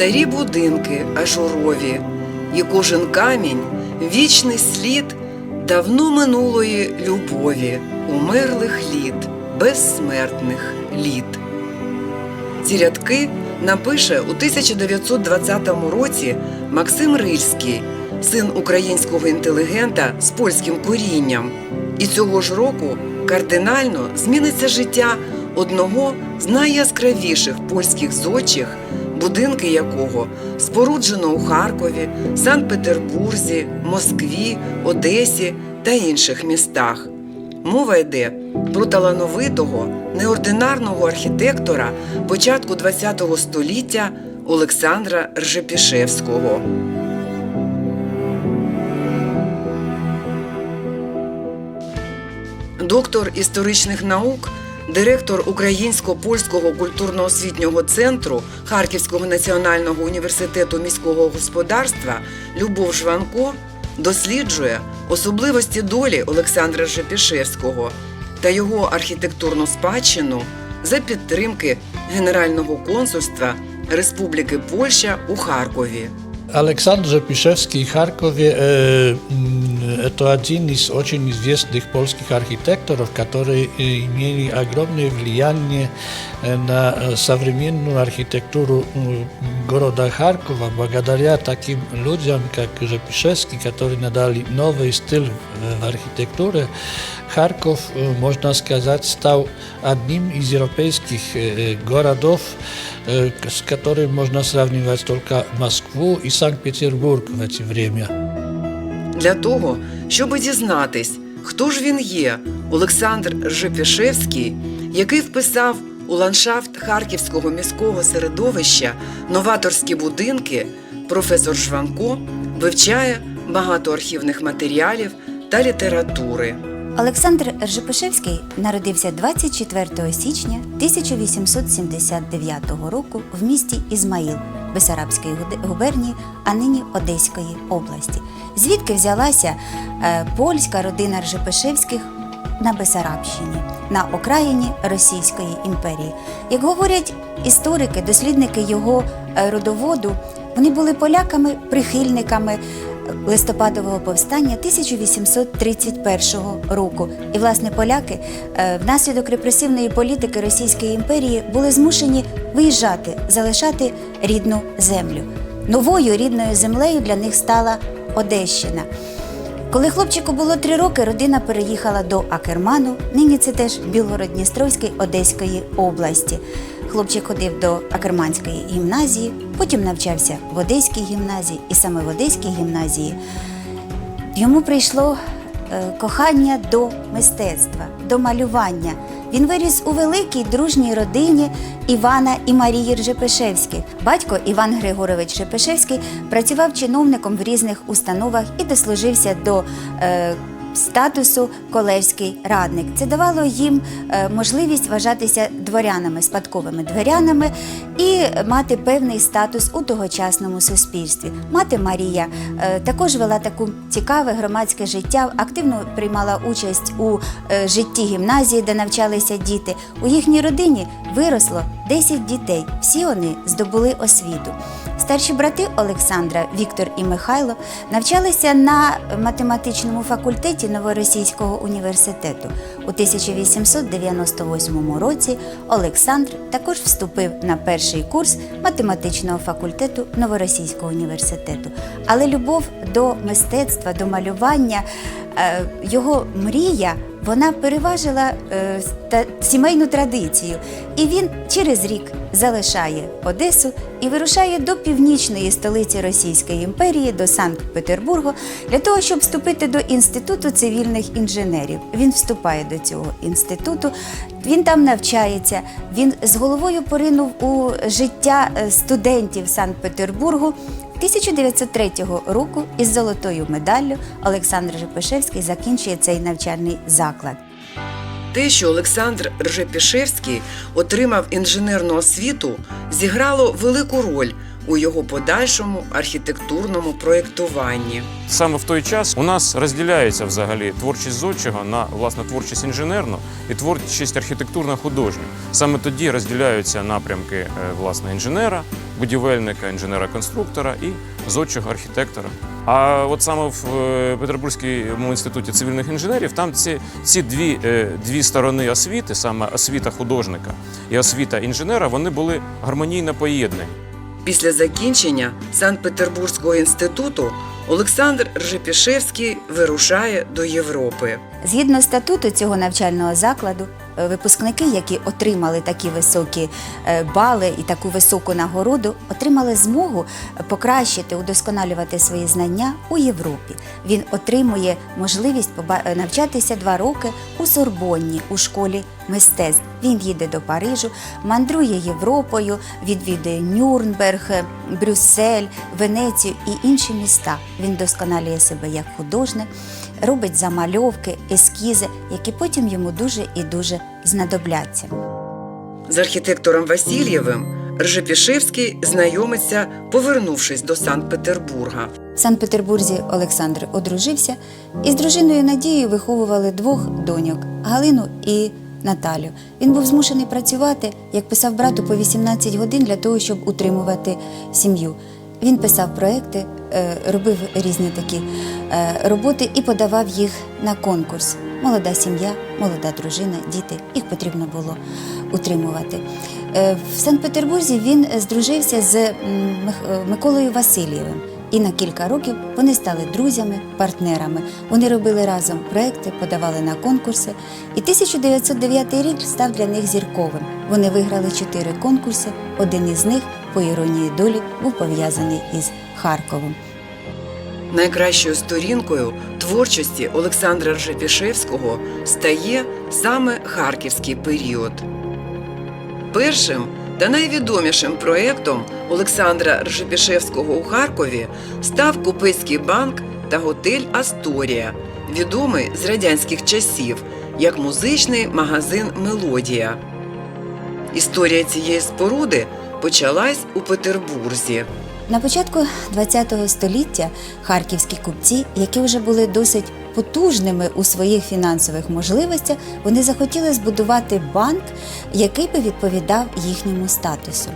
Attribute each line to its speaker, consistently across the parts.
Speaker 1: старі будинки ажурові, і кожен камінь вічний слід давно минулої любові, умерлих літ, безсмертних літ. Ці рядки напише у 1920 році Максим Рильський, син українського інтелігента з польським корінням. І цього ж року кардинально зміниться життя одного з найяскравіших польських зодчих, будинки якого споруджено у Харкові, Санкт-Петербурзі, Москві, Одесі та інших містах. Мова йде про талановитого, неординарного архітектора початку ХХ століття Олександра Ржепішевського. Доктор історичних наук, директор Українсько-польського культурно-освітнього центру Харківського національного університету міського господарства Любов Жванко досліджує особливості долі Олександра Жепішевського та його архітектурну спадщину за підтримки Генерального консульства Республіки Польща у Харкові.
Speaker 2: Александр Жепишевский в Харькове э, м, это один из очень известных польских архитекторов, которые э, имели огромное влияние э, на э, современную архитектуру м, города Харькова, благодаря таким людям, как Жепишевский, которые надали новый стиль в, в архитектуре. Харьков, э, можно сказать, стал одним из европейских э, городов, э, к- с которым можно сравнивать только Москву и Санкт-Петербург в это время.
Speaker 1: Для того, щоб дізнатись, хто ж він є, Олександр Жепішевський, який вписав у ландшафт харківського міського середовища новаторські будинки, професор Жванко вивчає багато архівних матеріалів та літератури.
Speaker 3: Олександр Ржепишевський народився 24 січня 1879 року в місті Ізмаїл Бесарабської губернії, а нині Одеської області. Звідки взялася е, польська родина Ржепишевських на Бесарабщині, на окраїні Російської імперії. Як говорять історики, дослідники його е, родоводу, вони були поляками, прихильниками листопадового повстання 1831 року. І, власне, поляки е, внаслідок репресивної політики Російської імперії були змушені виїжджати, залишати рідну землю. Новою рідною землею для них стала Одещина. Коли хлопчику було три роки, родина переїхала до Акерману. Нині це теж Білгород-Дністровський Одеської області. Хлопчик ходив до Акерманської гімназії, потім навчався в Одеській гімназії, і саме в Одеській гімназії йому прийшло е, кохання до мистецтва, до малювання. Він виріс у великій дружній родині Івана і Марії Ржепишевських. Батько Іван Григорович Ржепишевський працював чиновником в різних установах і дослужився до е, статусу колежський радник. Це давало їм е, можливість вважатися дворянами, спадковими дворянами і мати певний статус у тогочасному суспільстві. Мати Марія е, також вела таку цікаве громадське життя, активно приймала участь у е, житті гімназії, де навчалися діти. У їхній родині виросло 10 дітей. Всі вони здобули освіту. Старші брати Олександра, Віктор і Михайло навчалися на математичному факультеті Новоросійського університету. У 1898 році Олександр також вступив на перший курс математичного факультету Новоросійського університету. Але любов до мистецтва, до малювання, е, його мрія вона переважила е, та сімейну традицію. І він через рік залишає Одесу і вирушає до північної столиці Російської імперії, до Санкт-Петербургу, для того, щоб вступити до інституту цивільних інженерів. Він вступає до цього інституту, він там навчається. Він з головою поринув у життя е, студентів Санкт-Петербургу. 1903 року із золотою медаллю Олександр Жепишевський закінчує цей навчальний заклад.
Speaker 1: Те, що Олександр Ржепішевський отримав інженерну освіту, зіграло велику роль у його подальшому архітектурному проєктуванні.
Speaker 4: Саме в той час у нас розділяється взагалі творчість зодчого на власне творчість інженерну і творчість архітектурно-художню. Саме тоді розділяються напрямки е, власне інженера, будівельника, інженера-конструктора і зодчого архітектора. А от саме в е, Петербурзькому інституті цивільних інженерів там ці, ці дві, е, дві сторони освіти, саме освіта художника і освіта інженера, вони були гармонійно поєднані.
Speaker 1: Після закінчення Санкт-Петербурзького інституту Олександр Ржепішевський вирушає до Європи.
Speaker 3: Згідно статуту цього навчального закладу, випускники, які отримали такі високі е, бали і таку високу нагороду, отримали змогу покращити, удосконалювати свої знання у Європі. Він отримує можливість е, навчатися два роки у Сорбонні у школі мистецтв. Він їде до Парижу, мандрує Європою, відвідує Нюрнберг, е, Брюссель, Венецію і інші міста. Він досконалює себе як художник, робить замальовки, ескізи, які потім йому дуже і дуже знадобляться.
Speaker 1: З архітектором Васильєвим Ржепішевський знайомиться, повернувшись до Санкт-Петербурга.
Speaker 3: В Санкт-Петербурзі Олександр одружився і з дружиною Надією виховували двох доньок Галину і Наталю. Він був змушений працювати, як писав брату, по 18 годин для того, щоб утримувати сім'ю. Він писав проекти, е, робив різні такі е, роботи і подавав їх на конкурс. Молода сім'я, молода дружина, діти, їх потрібно було утримувати. Е, В Санкт-Петербурзі він здружився з Миколою Васильєвим. І на кілька років вони стали друзями, партнерами. Вони робили разом проекти, подавали на конкурси. І 1909 рік став для них зірковим. Вони виграли чотири конкурси. Один із них, по іронії долі, був пов'язаний із Харковом.
Speaker 1: Найкращою сторінкою творчості Олександра Ржепішевського стає саме харківський період. Першим та найвідомішим проєктом Олександра Ржепішевського у Харкові став Купецький банк та готель Асторія, відомий з радянських часів як музичний магазин Мелодія. Історія цієї споруди почалась у Петербурзі.
Speaker 3: На початку ХХ століття харківські купці, які вже були досить потужними у своїх фінансових можливостях, вони захотіли збудувати банк, який би відповідав їхньому статусу.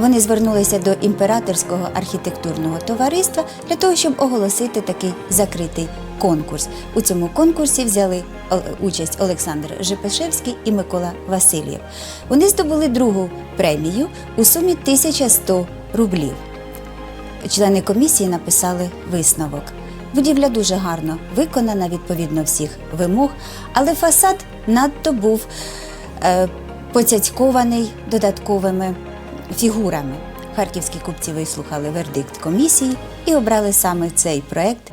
Speaker 3: Вони звернулися до імператорського архітектурного товариства для того, щоб оголосити такий закритий конкурс. У цьому конкурсі взяли е, участь Олександр Жепешевський і Микола Васильєв. Вони здобули другу премію у сумі 1100 рублів. Члени комісії написали висновок. Будівля дуже гарно виконана відповідно всіх вимог, але фасад надто був е, поцяцькований додатковими фігурами. Харківські купці вислухали вердикт комісії і обрали саме цей проект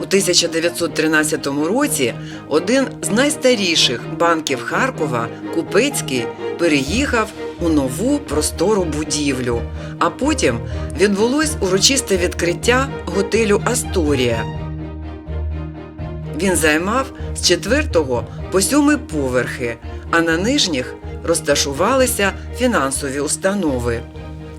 Speaker 1: У 1913 році один з найстаріших банків Харкова, Купецький, переїхав у нову простору будівлю. А потім відбулось урочисте відкриття готелю Асторія. Він займав з 4 по 7 поверхи, а на нижніх розташувалися фінансові установи.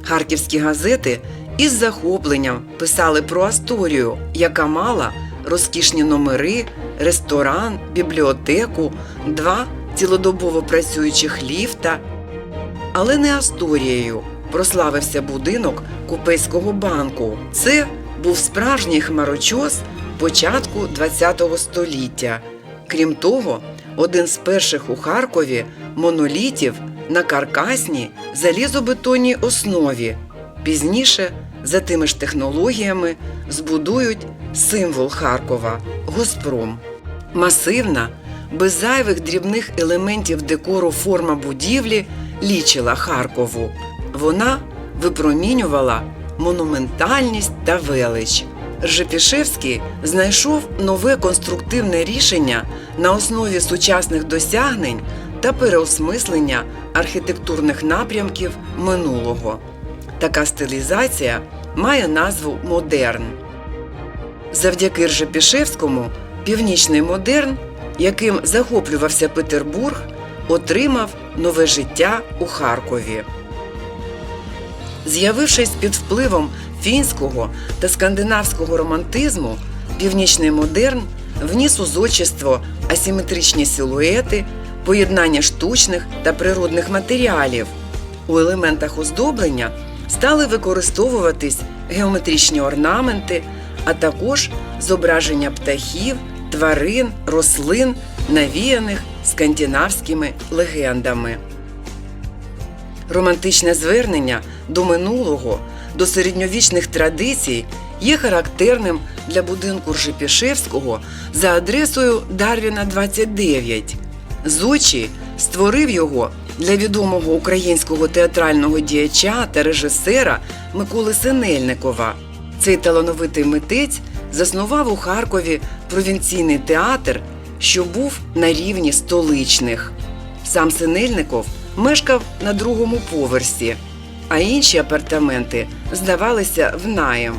Speaker 1: Харківські газети із захопленням писали про Асторію, яка мала розкішні номери, ресторан, бібліотеку, два цілодобово працюючих ліфта. Але не Асторією прославився будинок Купейського банку. Це був справжній хмарочос початку ХХ століття. Крім того, один з перших у Харкові монолітів на каркасній залізобетонній основі. Пізніше, за тими ж технологіями, збудують символ Харкова Госпром. Масивна, без зайвих дрібних елементів декору форма будівлі лічила Харкову. Вона випромінювала монументальність та велич. Ржепішевський знайшов нове конструктивне рішення на основі сучасних досягнень та переосмислення архітектурних напрямків минулого. Така стилізація має назву модерн. Завдяки Ржепішевському північний модерн, яким захоплювався Петербург, отримав нове життя у Харкові. З'явившись під впливом фінського та скандинавського романтизму, північний модерн вніс у зодчество асиметричні силуети, поєднання штучних та природних матеріалів. У елементах оздоблення стали використовуватись геометричні орнаменти, а також зображення птахів, тварин, рослин, навіяних скандинавськими легендами. Романтичне звернення до минулого, до середньовічних традицій є характерним для будинку Ржепішевського за адресою Дарвіна 29. Зочі створив його для відомого українського театрального діяча та режисера Миколи Синельникова. Цей талановитий митець заснував у Харкові провінційний театр, що був на рівні столичних. Сам Синельников мешкав на другому поверсі, а інші апартаменти здавалися в наєм.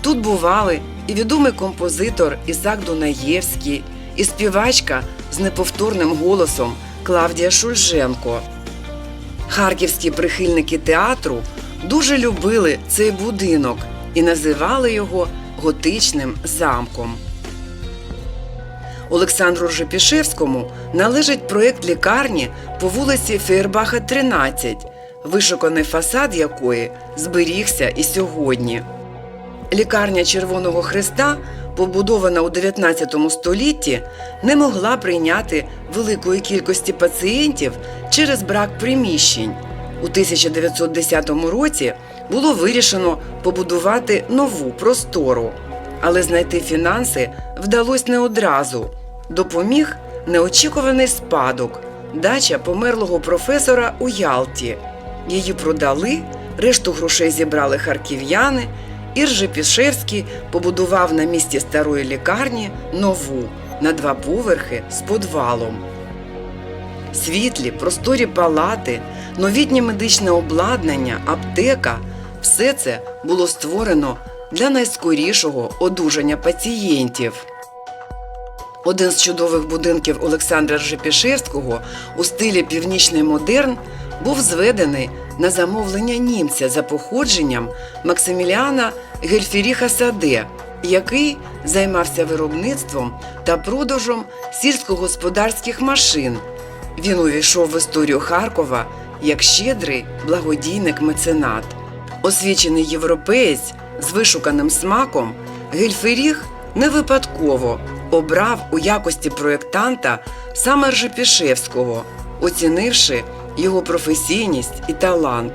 Speaker 1: Тут бували і відомий композитор Ісак Дунаєвський, і співачка з неповторним голосом Клавдія Шульженко. Харківські прихильники театру дуже любили цей будинок і називали його готичним замком. Олександру Ржепішевському належить проєкт лікарні по вулиці Фейербаха, 13, вишуканий фасад якої зберігся і сьогодні. Лікарня Червоного Христа, побудована у 19 столітті, не могла прийняти великої кількості пацієнтів через брак приміщень. У 1910 році було вирішено побудувати нову простору, але знайти фінанси вдалося не одразу. Допоміг неочікуваний спадок дача померлого професора у Ялті. Її продали, решту грошей зібрали харків'яни. І Ржепішевський побудував на місці старої лікарні нову на два поверхи з подвалом. Світлі, просторі палати, новітнє медичне обладнання, аптека все це було створено для найскорішого одужання пацієнтів. Один з чудових будинків Олександра Ржепішевського у стилі північний модерн був зведений на замовлення німця за походженням Максиміліана Гельфіріха Саде, який займався виробництвом та продажем сільськогосподарських машин. Він увійшов в історію Харкова як щедрий благодійник меценат. Освічений європеєць з вишуканим смаком, Гельферіг не випадково обрав у якості проєктанта саме Ржепішевського, оцінивши його професійність і талант.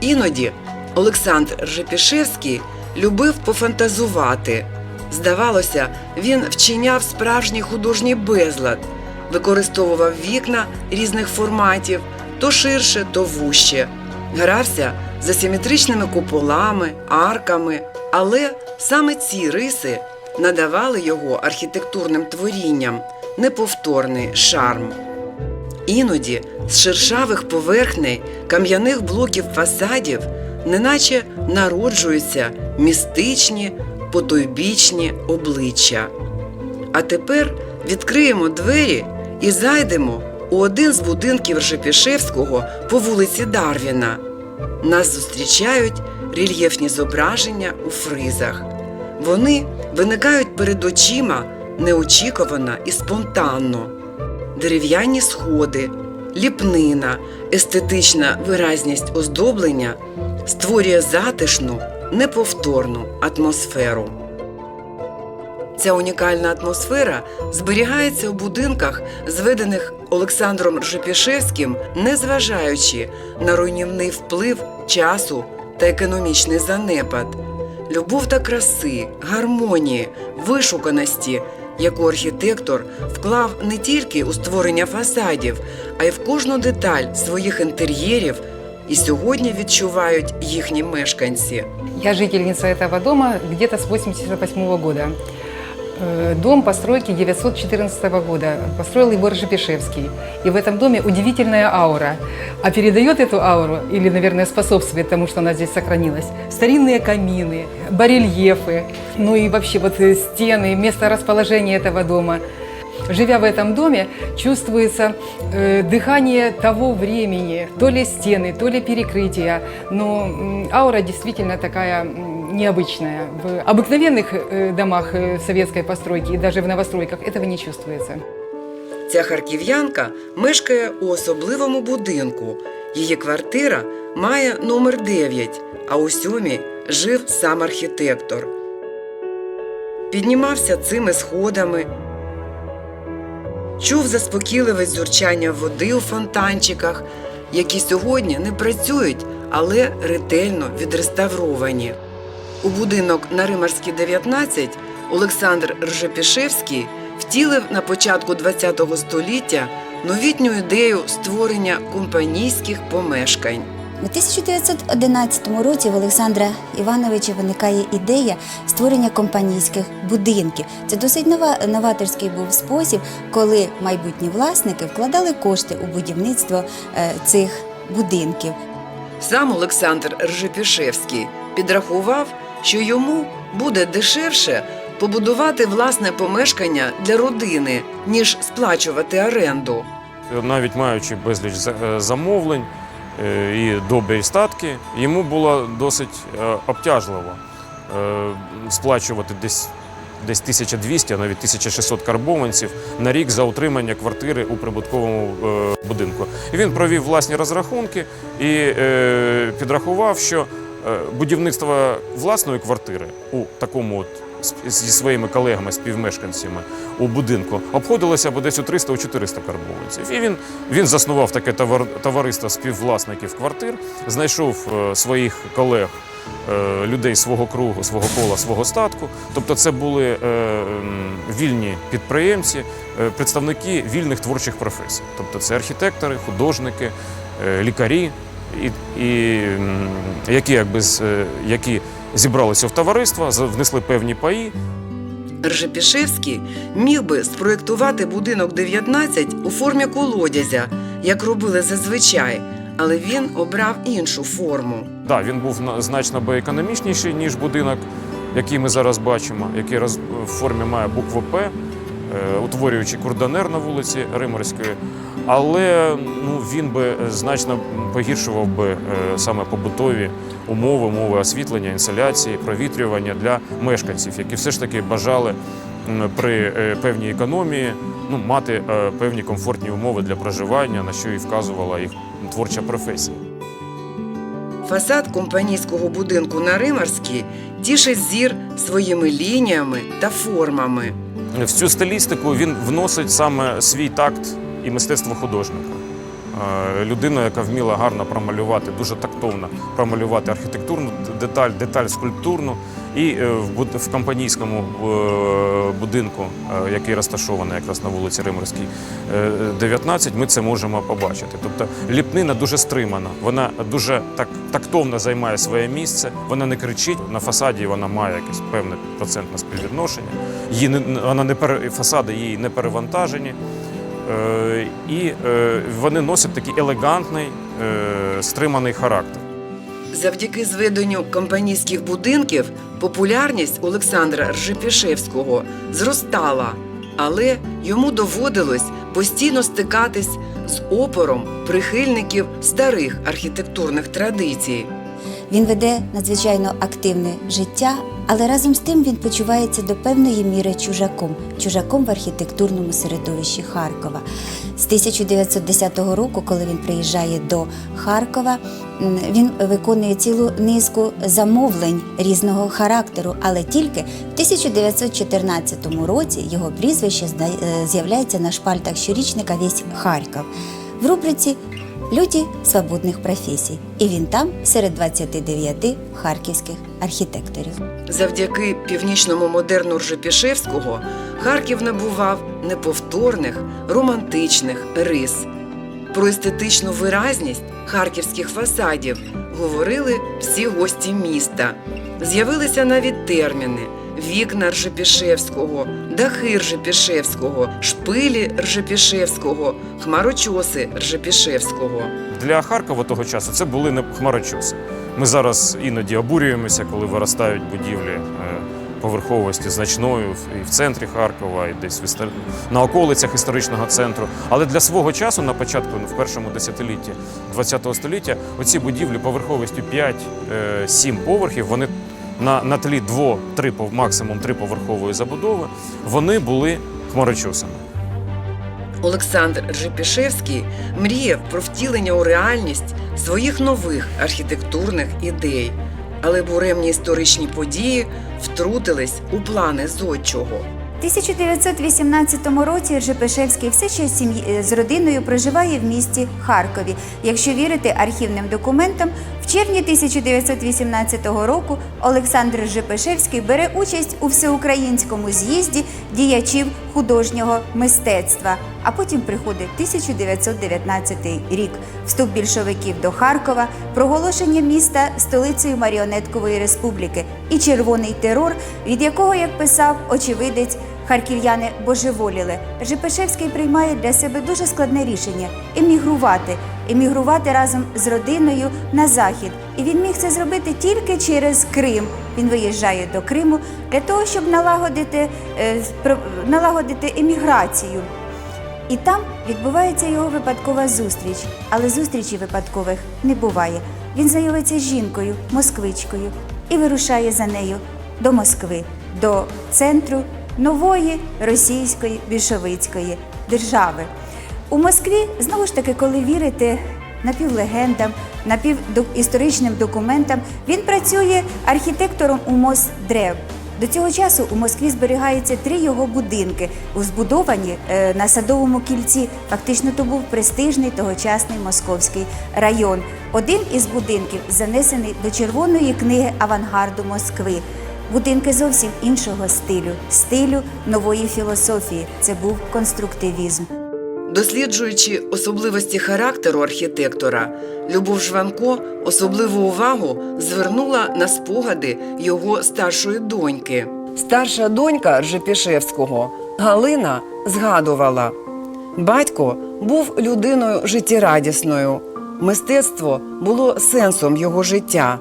Speaker 1: Іноді Олександр Ржепішевський любив пофантазувати. Здавалося, він вчиняв справжній художній безлад, використовував вікна різних форматів, то ширше, то вужче, грався з асиметричними куполами, арками, але саме ці риси надавали його архітектурним творінням неповторний шарм. Іноді з шершавих поверхней кам'яних блоків фасадів неначе народжуються містичні потойбічні обличчя. А тепер відкриємо двері і зайдемо у один з будинків Ржепішевського по вулиці Дарвіна. Нас зустрічають рельєфні зображення у фризах. Вони виникають перед очима неочікувано і спонтанно дерев'яні сходи, ліпнина, естетична виразність оздоблення створює затишну, неповторну атмосферу. Ця унікальна атмосфера зберігається у будинках, зведених Олександром Ржепішевським, незважаючи на руйнівний вплив часу та економічний занепад, любов та краси, гармонії, вишуканості, яку архітектор вклав не тільки у створення фасадів, а й в кожну деталь своїх інтер'єрів, і сьогодні відчувають їхні мешканці.
Speaker 5: Я жительниця цього дому десь з с 88 года. Э, Дом постройки 914 года. Построил его Ржепишевский. И в этом доме удивительная аура. А передает эту ауру, или, наверное, способствует тому, что она здесь сохранилась, старинные камины, барельефы, ну и вообще вот э, стены, место расположения этого дома. живя в этом доме, чувствуется э, дыхание того времени, то ли стены, то ли перекрытия, но м, аура действительно такая м, необычная. В обыкновенных э, домах э, советской постройки и даже в новостройках этого не чувствуется.
Speaker 1: Ця харків'янка мешкає у особливому будинку. Її квартира має номер 9, а у сьомій жив сам архітектор. Піднімався цими сходами, чув заспокійливе зюрчання води у фонтанчиках, які сьогодні не працюють, але ретельно відреставровані. У будинок на Римарській 19 Олександр Ржепішевський втілив на початку ХХ століття новітню ідею створення компанійських помешкань.
Speaker 3: У 1911 році в Олександра Івановича виникає ідея створення компанійських будинків. Це досить нова, новаторський був спосіб, коли майбутні власники вкладали кошти у будівництво е, цих будинків.
Speaker 1: Сам Олександр Ржепішевський підрахував, що йому буде дешевше побудувати власне помешкання для родини, ніж сплачувати оренду.
Speaker 4: навіть маючи безліч е, замовлень е, і добрі статки, йому було досить е, обтяжливо е, сплачувати десь. Десь 1200, а навіть 1600 карбованців на рік за утримання квартири у прибутковому е, будинку. Він провів власні розрахунки і е, підрахував, що е, будівництво власної квартири у такому от зі своїми колегами, співмешканцями у будинку обходилося б десь у 300 у 400 карбованців. І він, він заснував таке товар, товариство співвласників квартир, знайшов е, своїх колег. е, Людей свого кругу, свого кола, свого статку, тобто це були е, вільні підприємці, представники вільних творчих професій. Тобто це архітектори, художники, е, лікарі, і, і які, якби, е, які зібралися в товариство, за- внесли певні паї,
Speaker 1: Ржепішевський міг би спроєктувати будинок 19 у формі колодязя, як робили зазвичай, але він обрав іншу форму.
Speaker 4: Так, він був на- значно економічніший, ніж будинок, який ми зараз бачимо, який роз, в формі має букву П, е, утворюючи кордонер на вулиці Риморської. Але ну, він би значно погіршував би е, саме побутові умови, умови освітлення, інсоляції, провітрювання для мешканців, які все ж таки бажали при е, певній економії ну, мати е, певні комфортні умови для проживання, на що і вказувала їх творча професія.
Speaker 1: Фасад компанійського будинку на Римарській тішить зір своїми лініями та формами.
Speaker 4: В цю стилістику він вносить саме свій такт і мистецтво художника. Людина, яка вміла гарно промалювати, дуже тактовно промалювати архітектурну деталь, деталь скульптурну. І е, в компанійському е, будинку, е, який розташований якраз на вулиці Риморській, е, 19, ми це можемо побачити. Тобто ліпнина дуже стримана, вона дуже так тактовно займає своє місце, вона не кричить. На фасаді вона має якесь певне процентне співвідношення. Її не, вона не фасади її не перевантажені. Е, і е, вони носять такий елегантний, е, стриманий характер.
Speaker 1: Завдяки зведенню компанійських будинків популярність Олександра Ржепішевського зростала, але йому доводилось постійно стикатись з опором прихильників старих архітектурних традицій.
Speaker 3: Він веде надзвичайно активне життя, але разом з тим він почувається до певної міри чужаком, чужаком в архітектурному середовищі Харкова. З 1910 року, коли він приїжджає до Харкова, він виконує цілу низку замовлень різного характеру, але тільки в 1914 році його прізвище е, з'являється на шпальтах щорічника Весь Харків. В рубриці Люди свободних професій. І він там серед 29 харківських архітекторів.
Speaker 1: Завдяки північному модерну Ржепішевського Харків набував неповторних романтичних рис. Про естетичну виразність харківських фасадів говорили всі гості міста. З'явилися навіть терміни: вікна Ржепішевського, дахи Ржепішевського, шпилі Ржепішевського, хмарочоси Ржепішевського.
Speaker 4: Для Харкова того часу це були не хмарочоси. Ми зараз іноді обурюємося, коли виростають будівлі е, поверховості значною і в центрі Харкова, і десь в істор- на околицях історичного центру. Але для свого часу, на початку, ну, в першому десятилітті ХХ століття, оці будівлі поверховістю 5-7 поверхів, вони на, на тлі дво, три максимум триповерхової забудови, вони були хмарочосами.
Speaker 1: Олександр Ржепішевський мріяв про втілення у реальність своїх нових архітектурних ідей, але буремні історичні події втрутились у плани зодчого.
Speaker 3: У 1918 році Ржепешевський все ще сім'ї- з родиною проживає в місті Харкові. Якщо вірити архівним документам, в червні 1918 року Олександр Ржепешевський бере участь у всеукраїнському з'їзді діячів художнього мистецтва. А потім приходить 1919 рік, вступ більшовиків до Харкова, проголошення міста столицею маріонеткової республіки і червоний терор, від якого, як писав очевидець, харків'яни божеволіли. Жепешевський приймає для себе дуже складне рішення емігрувати, емігрувати разом з родиною на захід. І він міг це зробити тільки через Крим. Він виїжджає до Криму для того, щоб налагодити, е, налагодити еміграцію. І там відбувається його випадкова зустріч, але зустрічі випадкових не буває. Він знайомиться з жінкою, москвичкою, і вирушає за нею до Москви, до центру нової російської більшовицької держави. У Москві знову ж таки, коли вірити напівлегендам, напівісторичним документам, він працює архітектором у Мосдрев. До цього часу у Москві зберігаються три його будинки, збудовані е, на садовому кільці. Фактично, то був престижний тогочасний московський район. Один із будинків занесений до червоної книги авангарду Москви. Будинки зовсім іншого стилю, стилю нової філософії. Це був конструктивізм.
Speaker 1: Досліджуючи особливості характеру архітектора, Любов Жванко особливу увагу звернула на спогади його старшої доньки. Старша донька Ржепішевського Галина згадувала: батько був людиною життєрадісною. Мистецтво було сенсом його життя.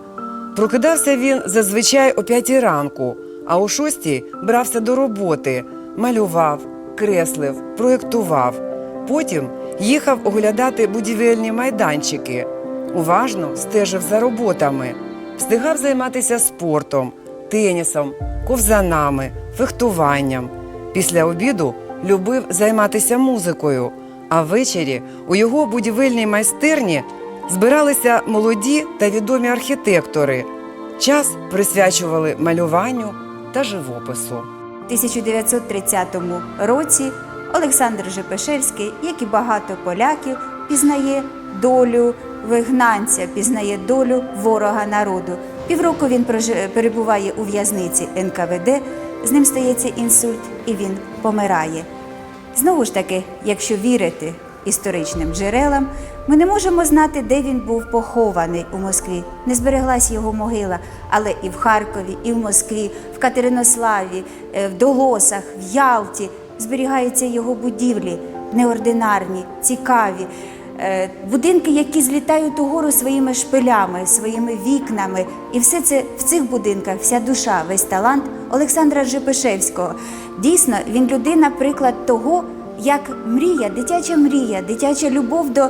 Speaker 1: Прокидався він зазвичай о п'ятій ранку, а о шостій брався до роботи, малював, креслив, проєктував. Потім їхав оглядати будівельні майданчики, уважно стежив за роботами, встигав займатися спортом, тенісом, ковзанами, фехтуванням. Після обіду любив займатися музикою, а ввечері у його будівельній майстерні збиралися молоді та відомі архітектори. Час присвячували малюванню та живопису.
Speaker 3: У 1930 році Олександр Жепешевський, як і багато поляків, пізнає долю вигнанця, пізнає долю ворога народу. Півроку він перебуває у в'язниці НКВД, з ним стається інсульт і він помирає. Знову ж таки, якщо вірити історичним джерелам, ми не можемо знати, де він був похований у Москві. Не збереглась його могила, але і в Харкові, і в Москві, в Катеринославі, е, в Долосах, в Ялті зберігаються його будівлі неординарні, цікаві. Е, Будинки, які злітають угору своїми шпилями, своїми вікнами, і все це в цих будинках, вся душа, весь талант Олександра Жепешевського. Дійсно, він людина, приклад того, як мрія, дитяча мрія, дитяча любов до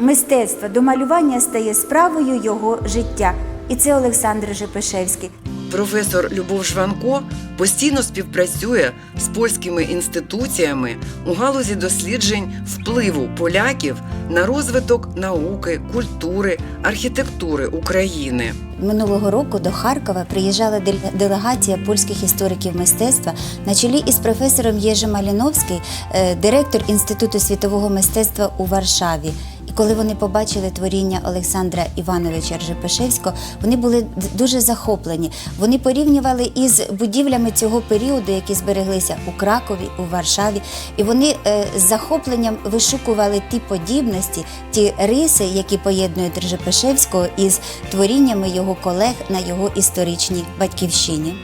Speaker 3: мистецтва, до малювання стає справою його життя. І це Олександр Жепешевський.
Speaker 1: Професор Любов Жванко постійно співпрацює з польськими інституціями у галузі досліджень впливу поляків на розвиток науки, культури, архітектури України.
Speaker 3: Минулого року до Харкова приїжджала делегація польських істориків мистецтва на чолі із професором Єжем Маліновський, е, директор Інституту світового мистецтва у Варшаві. І коли вони побачили творіння Олександра Івановича Ржепешевського, вони були дуже захоплені. Вони порівнювали із будівлями цього періоду, які збереглися у Кракові, у Варшаві, і вони е, з захопленням вишукували ті подібності, ті риси, які поєднують Ржепешевського із творіннями його колег на його історичній батьківщині.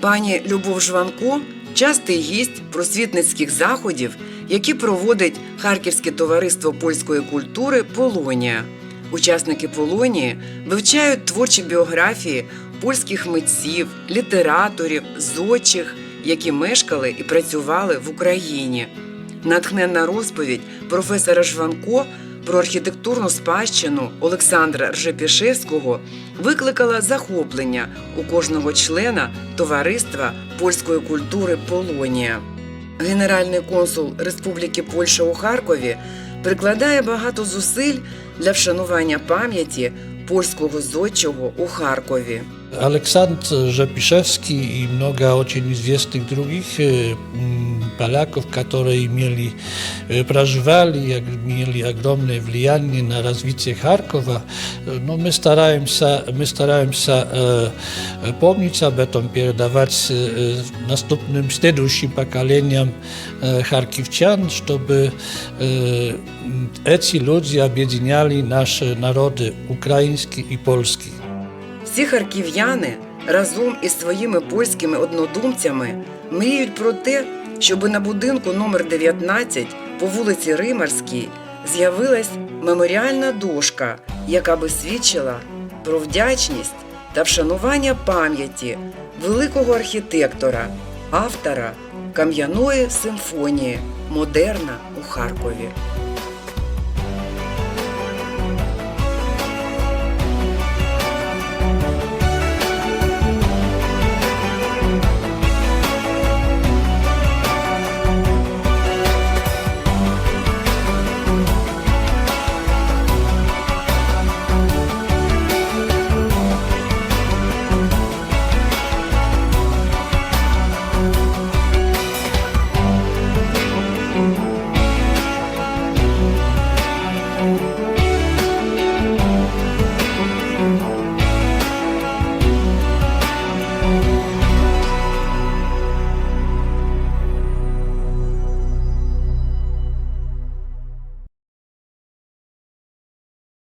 Speaker 1: Пані Любов Жванко частий гість просвітницьких заходів, які проводить Харківське товариство польської культури Полонія. Учасники Полонії вивчають творчі біографії польських митців, літераторів, зодчих, які мешкали і працювали в Україні. Натхненна розповідь професора Жванко про архітектурну спадщину Олександра Ржепішевського викликала захоплення у кожного члена товариства польської культури Полонія. Генеральний консул Республіки Польща у Харкові прикладає багато зусиль для вшанування пам'яті польського зодчого у Харкові.
Speaker 2: Александр Жепишевский и много очень известных других э, м, поляков, которые имели, э, проживали, и имели огромное влияние на развитие Харькова. Э, Но мы стараемся, мы стараемся э, э, помнить об этом, передавать э, наступным, следующим поколениям э, харьковчан, чтобы э, м, эти люди объединяли наши народы украинский и польский.
Speaker 1: Всі харків'яни разом із своїми польськими однодумцями мріють про те, щоб на будинку номер 19 по вулиці Римарській з'явилась меморіальна дошка, яка би свідчила про вдячність та вшанування пам'яті великого архітектора, автора кам'яної симфонії Модерна у Харкові.